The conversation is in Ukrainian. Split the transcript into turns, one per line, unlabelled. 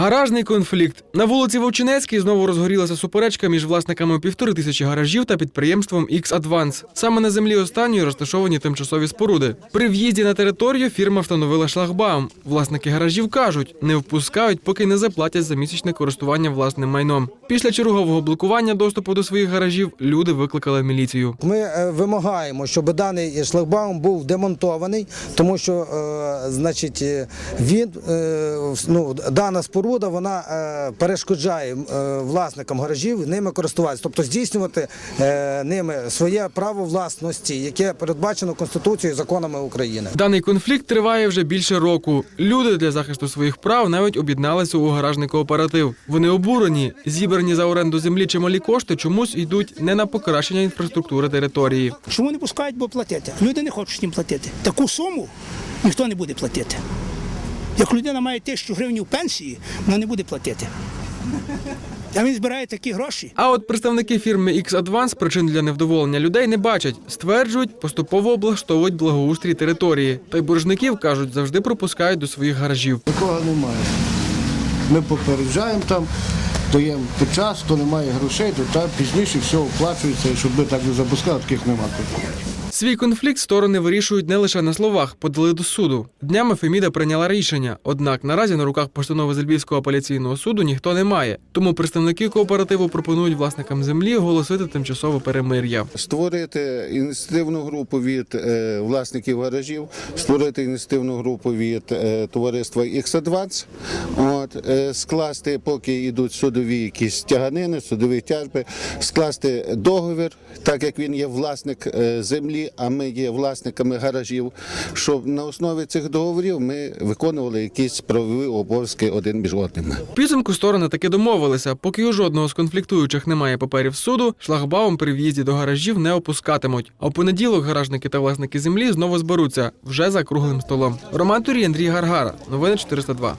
Гаражний конфлікт на вулиці Вовчинецькій знову розгорілася суперечка між власниками півтори тисячі гаражів та підприємством X Advance. Саме на землі останньої розташовані тимчасові споруди. При в'їзді на територію фірма встановила шлагбаум. Власники гаражів кажуть, не впускають, поки не заплатять за місячне користування власним майном. Після чергового блокування доступу до своїх гаражів люди викликали міліцію.
Ми е, вимагаємо, щоб даний шлагбаум був демонтований, тому що е, значить, е, він, ну, дана споруда вона е, перешкоджає е, власникам гаражів ними користуватися, тобто здійснювати е, ними своє право власності, яке передбачено Конституцією і законами України.
Даний конфлікт триває вже більше року. Люди для захисту своїх прав навіть об'єдналися у гаражний кооператив. Вони обурені, зібрані за оренду землі чималі кошти чомусь йдуть не на покращення інфраструктури території.
Чому не пускають, бо платити? Люди не хочуть їм платити. Таку суму ніхто не буде платити. Як людина має тисячу гривень пенсії, вона не буде платити. А він збирає такі гроші.
А от представники фірми X Advance причин для невдоволення людей не бачать. Стверджують, поступово облаштовують благоустрій території. Та й боржників кажуть, завжди пропускають до своїх гаражів.
Такого немає. Ми попереджаємо там, даємо під час, хто не має грошей, то там пізніше все оплачується, щоб ми так не запускали, таких немає.
Свій конфлікт сторони вирішують не лише на словах, подали до суду. Днями Феміда прийняла рішення. Однак наразі на руках постанови з Львівського апеляційного суду ніхто не має. Тому представники кооперативу пропонують власникам землі оголосити тимчасове перемир'я.
створити ініціативну групу від е, власників гаражів, створити ініціативну групу від е, товариства X-Advance, от, е, скласти, поки йдуть судові якісь тяганини, судові тяжби, скласти договір, так як він є власник е, землі, а ми є власниками гаражів, щоб на основі цих договорів ми виконували якісь правові обов'язки один між одним.
Підсумку сторони таки домовилися. Поки у жодного з конфліктуючих немає паперів суду, шлагбаум при в'їзді до гаражів не опускатимуть. А в понеділок гаражники та власники землі знову зберуться вже за круглим столом. Роман Турій, Андрій Гаргара. Новини 402.